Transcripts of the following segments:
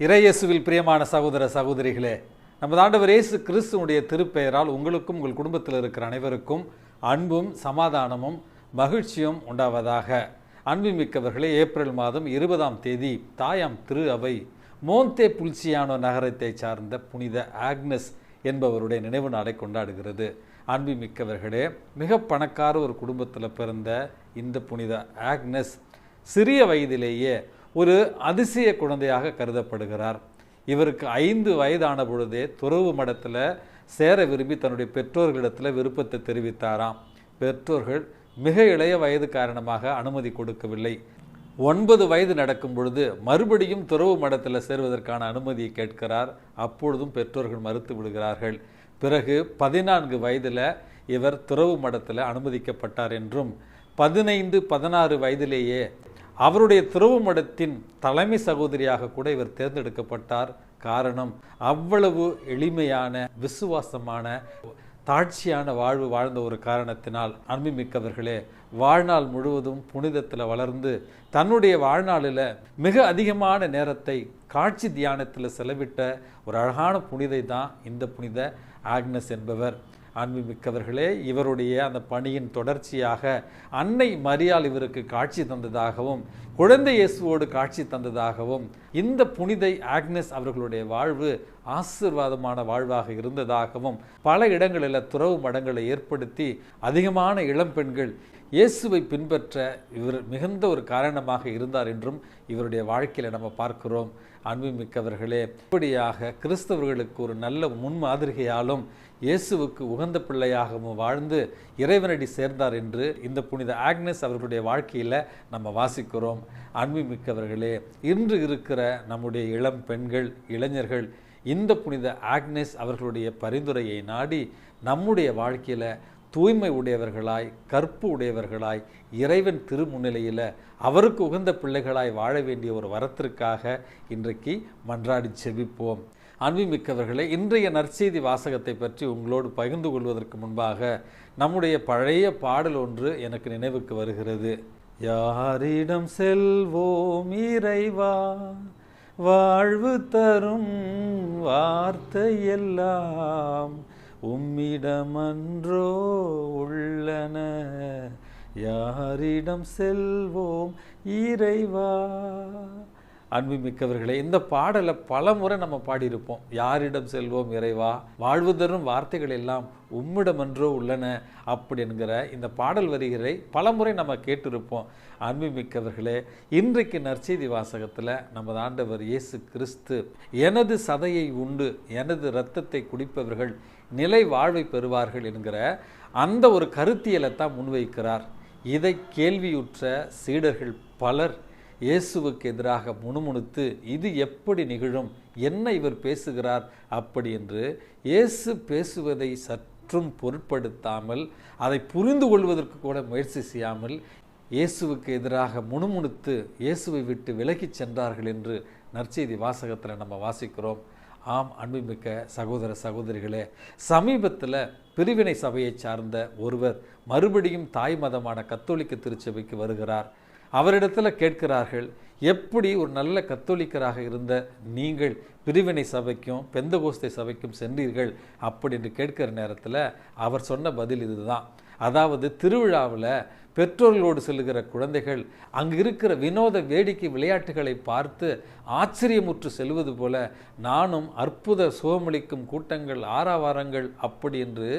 இறையேசுவில் பிரியமான சகோதர சகோதரிகளே நமது ஆண்டவர் இயேசு கிறிஸ்துவனுடைய திருப்பெயரால் உங்களுக்கும் உங்கள் குடும்பத்தில் இருக்கிற அனைவருக்கும் அன்பும் சமாதானமும் மகிழ்ச்சியும் உண்டாவதாக. அன்புமிக்கவர்களே ஏப்ரல் மாதம் இருபதாம் தேதி தாயாம் திரு அவை மோந்தே புல்சியானோ நகரத்தை சார்ந்த புனித ஆக்னஸ் என்பவருடைய நினைவு நாளை கொண்டாடுகிறது. அன்புமிக்கவர்களே மிக பணக்கார ஒரு குடும்பத்தில் பிறந்த இந்த புனித ஆக்னஸ் சிறிய வயதிலேயே ஒரு அதிசய குழந்தையாக கருதப்படுகிறார். இவருக்கு ஐந்து வயதான பொழுதே துறவு மடத்தில் சேர விரும்பி தன்னுடைய பெற்றோர்களிடத்தில் விருப்பத்தை தெரிவித்தாராம். பெற்றோர்கள் மிக இளைய வயது காரணமாக அனுமதி கொடுக்கவில்லை. ஒன்பது வயது நடக்கும் பொழுது மறுபடியும் துறவு மடத்தில் சேர்வதற்கான அனுமதியை கேட்கிறார். அப்பொழுதும் பெற்றோர்கள் மறுத்து விடுகிறார்கள். பிறகு பதினான்கு வயதில் இவர் துறவு மடத்தில் அனுமதிக்கப்பட்டார் என்றும் பதினைந்து பதினாறு வயதிலேயே அவருடைய துறவு மடத்தின் தலைமை சகோதரியாக கூட இவர் தேர்ந்தெடுக்கப்பட்டார். காரணம் அவ்வளவு எளிமையான விசுவாசமான தாட்சியான வாழ்வு வாழ்ந்த ஒரு காரணத்தினால் அன்புமிக்கவர்களே வாழ்நாள் முழுவதும் புனிதத்தில் வளர்ந்து தன்னுடைய வாழ்நாளில் மிக அதிகமான நேரத்தை காட்சி தியானத்தில் செலவிட்ட ஒரு அழகான புனிதை தான் இந்த புனித ஆக்னஸ் என்பவர். ஆன்மீமிக்கவர்களே இவருடைய அந்த பணியின் தொடர்ச்சியாக அன்னை மரியால் இவருக்கு காட்சி தந்ததாகவும் குழந்தை இயேசுவோடு காட்சி தந்ததாகவும் இந்த புனிதை ஆக்னஸ் அவர்களுடைய வாழ்வு ஆசிர்வாதமான வாழ்வாக இருந்ததாகவும் பல இடங்களில் துறவு மடங்களை ஏற்படுத்தி அதிகமான இளம் பெண்கள் இயேசுவை பின்பற்ற இவர் மிகுந்த ஒரு காரணமாக இருந்தார் என்றும் இவருடைய வாழ்க்கையில் நம்ம பார்க்கிறோம். அன்புமிக்கவர்களே இப்படியாக கிறிஸ்தவர்களுக்கு ஒரு நல்ல முன்மாதிரிகையாலும் இயேசுவுக்கு உகந்த பிள்ளையாகவும் வாழ்ந்து இறைவனடி சேர்ந்தார் என்று இந்த புனித ஆக்னஸ் அவர்களுடைய வாழ்க்கையில் நம்ம வாசிக்கிறோம். அன்புமிக்கவர்களே இன்று இருக்கிற நம்முடைய இளம் பெண்கள் இளைஞர்கள் இந்த புனித ஆக்னஸ் அவர்களுடைய பரிந்துரையை நாடி நம்முடைய வாழ்க்கையில் தூய்மை உடையவர்களாய் கற்பு உடையவர்களாய் இறைவன் திருமுன்னிலையில் அவருக்கு உகந்த பிள்ளைகளாய் வாழ வேண்டிய ஒரு வரத்திற்காக இன்றைக்கு மன்றாடி செவிப்போம் அன்புமிக்கவர்களே இன்றைய நற்செய்தி வாசகத்தை பற்றி உங்களோடு பகிர்ந்து கொள்வதற்கு முன்பாக நம்முடைய பழைய பாடல் ஒன்று எனக்கு நினைவுக்கு வருகிறது. யாரிடம் செல்வோம் இறைவா வாழ்வு தரும் வார்த்தை எல்லாம் உம்மிடமன்றோ உள்ளன. யாரிடம் செல்வோம் இறைவா அன்புமிக்கவர்களே இந்த பாடலை பல முறை நம்ம பாடியிருப்போம். யாரிடம் செல்வோம் இறைவா? வாழ்வு தரும் வார்த்தைகள் எல்லாம் உம்மிடமன்றோ உள்ளன அப்படிங்கிற இந்த பாடல் வரிகளை பல முறை நம்ம கேட்டிருப்போம். அன்புமிக்கவர்களே இன்றைக்கு நற்செய்தி வாசகத்தில் நமது ஆண்டவர் இயேசு கிறிஸ்து எனது சதையை உண்டு எனது இரத்தத்தை குடிப்பவர்கள் நிலை வாழ்வை பெறுவார்கள் என்கிற அந்த ஒரு கருத்தியலை தான் முன்வைக்கிறார். இதை கேள்வியுற்ற சீடர்கள் பலர் இயேசுவுக்கு எதிராக முணுமுணுத்து இது எப்படி நிகழும்? என்ன இவர் பேசுகிறார்? அப்படி என்று இயேசு பேசுவதை சற்றும் பொருட்படுத்தாமல் அதை புரிந்து கொள்வதற்கு கூட முயற்சி செய்யாமல் இயேசுவுக்கு எதிராக முணுமுணுத்து இயேசுவை விட்டு விலகிச் சென்றார்கள் என்று நற்செய்தி வாசகத்தில் நம்ம வாசிக்கிறோம். ஆம் அன்புமிக்க சகோதர சகோதரிகளே சமீபத்தில் பிரிவினை சபையை சார்ந்த ஒருவர் மறுபடியும் தாய் மதமான கத்தோலிக்க திருச்சபைக்கு வருகிறார். அவரிடத்தில் கேட்கிறார்கள் எப்படி ஒரு நல்ல கத்தோலிக்கராக இருந்த நீங்கள் பிரிவினை சபைக்கும் பெந்தகோஸ்தை சபைக்கும் சென்றீர்கள்? அப்படி என்று கேட்கிற நேரத்தில் அவர் சொன்ன பதில் இதுதான். அதாவது திருவிழாவில் பெற்றோர்களோடு செல்லுகிற குழந்தைகள் அங்கு இருக்கிற வினோத வேடிக்கை விளையாட்டுகளை பார்த்து ஆச்சரியமுற்று செல்வது போல நானும் அற்புத சுகமளிக்கும் கூட்டங்கள் ஆறாவாரங்கள் அப்படி என்று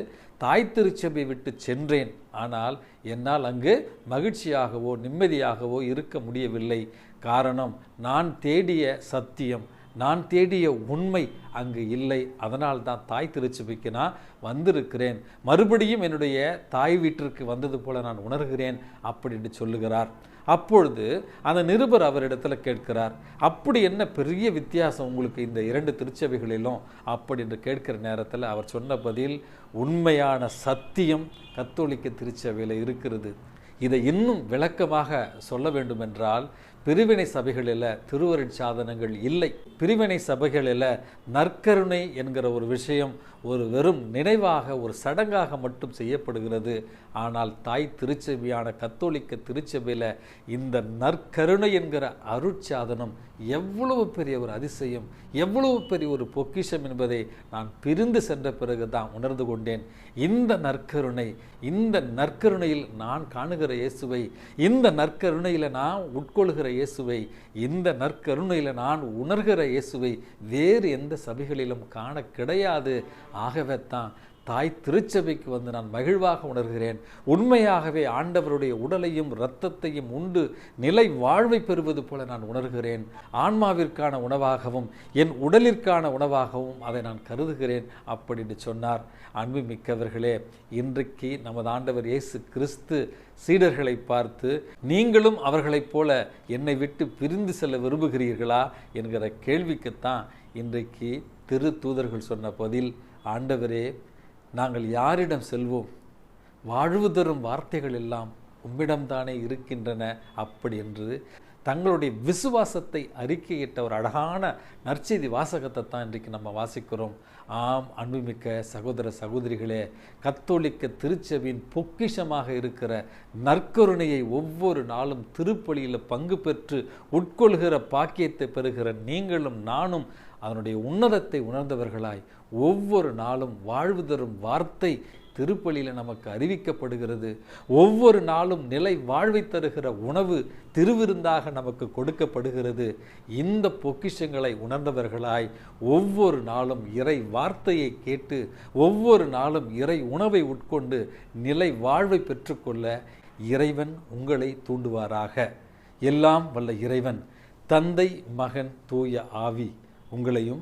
தாய் திருச்சபை விட்டு சென்றேன். ஆனால் என்னால் அங்கு மகிழ்ச்சியாகவோ நிம்மதியாகவோ இருக்க முடியவில்லை. காரணம் நான் தேடிய சத்தியம். நான் தேடிய உண்மை அங்கு இல்லை. அதனால் தான் தாய் திருச்சபைக்கு நான் வந்திருக்கிறேன். மறுபடியும் என்னுடைய தாய் வீட்டிற்கு வந்தது போல நான் உணர்கிறேன் அப்படின்னு சொல்லுகிறார். அப்பொழுது அந்த நிருபர் அவரிடத்தில் கேட்கிறார் அப்படி என்ன பெரிய வித்தியாசம் உங்களுக்கு இந்த இரண்டு திருச்சபைகளிலும்? அப்படி என்று கேட்கிற நேரத்தில் அவர் சொன்ன பதில் உண்மையான சத்தியம் கத்தோலிக்க திருச்சபையில் இருக்கிறது. இதை இன்னும் விளக்கமாக சொல்ல வேண்டுமென்றால் பிரிவினை சபைகளில் திருவருட் சாதனங்கள் இல்லை. பிரிவினை சபைகளில் நற்கருணை என்கிற ஒரு விஷயம் ஒரு வெறும் நினைவாக ஒரு சடங்காக மட்டும் செய்யப்படுகிறது. ஆனால் தாய் திருச்சபையான கத்தோலிக்க திருச்சபையில் இந்த நற்கருணை என்கிற அருட்சாதனம் எவ்வளவு பெரிய ஒரு அதிசயம் எவ்வளவு பெரிய ஒரு பொக்கிஷம் என்பதை நான் பிரிந்து சென்ற பிறகு தான் உணர்ந்து கொண்டேன். இந்த நற்கருணை இந்த நற்கருணையில் நான் காணுகிற இயேசுவை இந்த நற்கருணையில் நான் உட்கொள்கிற இயேசுவை இந்த நற்கருணையில் நான் உணர்கிற இயேசுவை வேறு எந்த சபைகளிலும் காண கிடையாது. ஆகவே தான் தாய் திருச்சபைக்கு வந்து நான் மகிழ்வாக உணர்கிறேன். உண்மையாகவே ஆண்டவருடைய உடலையும் இரத்தத்தையும் உண்டு நிலை வாழ்வை பெறுவது போல நான் உணர்கிறேன். ஆன்மாவிற்கான உணவாகவும் என் உடலிற்கான உணவாகவும் அதை நான் கருதுகிறேன் அப்படின்னு சொன்னார். அன்பு மிக்கவர்களே இன்றைக்கு நமது ஆண்டவர் இயேசு கிறிஸ்து சீடர்களை பார்த்து நீங்களும் அவர்களைப் போல என்னை விட்டு பிரிந்து செல்ல விரும்புகிறீர்களா? என்கிற கேள்விக்குத்தான் இன்றைக்கு திரு தூதர்கள் சொன்ன பதில் ஆண்டவரே நாங்கள் யாரிடம் செல்வோம்? வாழ்வு தரும் வார்த்தைகள் எல்லாம் உம்மிடம்தானே இருக்கின்றன அப்படி என்று தங்களுடைய விசுவாசத்தை அறிக்கையிட்ட ஒரு அழகான நற்செய்தி வாசகத்தை தான் இன்றைக்கு நம்ம வாசிக்கிறோம். ஆம் அன்புமிக்க சகோதர சகோதரிகளே கத்தோலிக்க திருச்செவியின் பொக்கிஷமாக இருக்கிற நற்கருணையை ஒவ்வொரு நாளும் திருப்பலியில் பங்கு பெற்று உட்கொள்கிற பாக்கியத்தை பெறுகிற நீங்களும் நானும் அதனுடைய உன்னதத்தை உணர்ந்தவர்களாய் ஒவ்வொரு நாளும் வாழ்வு தரும் வார்த்தை திருப்பலியில் நமக்கு அறிவிக்கப்படுகிறது. ஒவ்வொரு நாளும் நிலை வாழ்வை தருகிற உணவு திருவிருந்தாக நமக்கு கொடுக்கப்படுகிறது. இந்த பொக்கிஷங்களை உணர்ந்தவர்களாய் ஒவ்வொரு நாளும் இறை வார்த்தையை கேட்டு ஒவ்வொரு நாளும் இறை உணவை உட்கொண்டு நிலை வாழ்வை பெற்றுக்கொள்ள இறைவன் உங்களை தூண்டுவாராக. எல்லாம் வல்ல இறைவன் தந்தை மகன் தூய ஆவி உங்களையும்